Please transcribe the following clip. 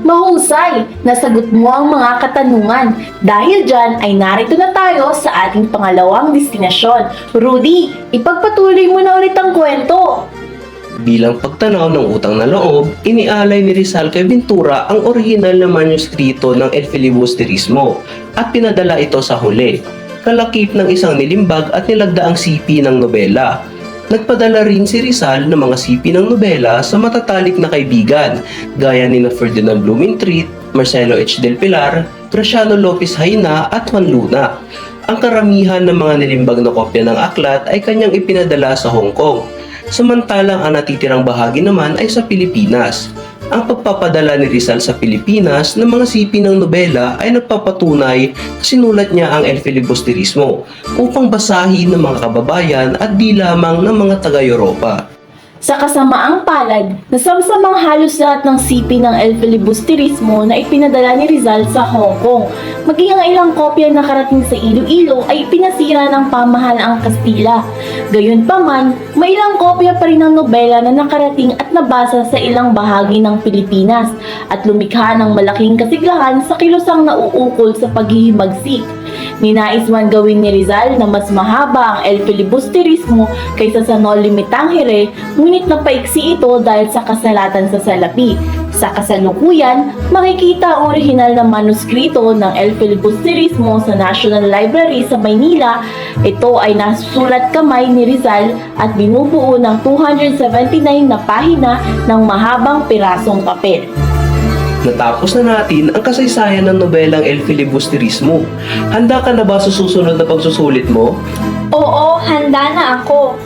Mahusay! Nasagot mo ang mga katanungan. Dahil dyan ay narito na tayo sa ating pangalawang destinasyon. Rudy, ipagpatuloy mo na ulit ang kwento. Bilang pagtanaw ng utang na loob, inialay ni Rizal kay Ventura ang orihinal na manuskrito ng El Filibusterismo at pinadala ito sa huli, kalakip ng isang nilimbag at nilagdaang sipi ng nobela. Nagpadala rin si Rizal ng mga sipi ng nobela sa matatalik na kaibigan gaya ni na Ferdinand Blumentritt, Marcelo H. Del Pilar, Graciano Lopez Haina at Juan Luna. Ang karamihan ng mga nilimbag na kopya ng aklat ay kanyang ipinadala sa Hong Kong samantalang ang natitirang bahagi naman ay sa Pilipinas. Ang pagpapadala ni Rizal sa Pilipinas ng mga sipi ng nobela ay nagpapatunay na sinulat niya ang El Filibusterismo upang basahin ng mga kababayan at di lamang ng mga taga-Europa. Sa kasamaang palad, nasamsamang halos lahat ng sipi ng El Filibusterismo na ipinadala ni Rizal sa Hong Kong. Maging ang ilang kopya na karating sa Iloilo ay pinasira ng pamahalaang Kastila. Gayunpaman, may ilang kopya pa rin ng nobela na nakarating at nabasa sa ilang bahagi ng Pilipinas at lumikha ng malaking kasiglahan sa kilusang nauukol sa paghihimagsik. Ninais man gawin ni Rizal na mas mahaba ang El Filibusterismo kaysa sa No Limitangere, ngunit napaiksi ito dahil sa kasalatan sa salapi. Sa kasalukuyan, makikita ang orihinal na manuskrito ng El Filibusterismo sa National Library sa Maynila. Ito ay nasusulat kamay ni Rizal at binubuo ng 279 na pahina ng mahabang pirasong papel. Natapos na natin ang kasaysayan ng nobelang El Filibusterismo. Handa ka na ba sa susunod na pagsusulit mo? Oo, handa na ako.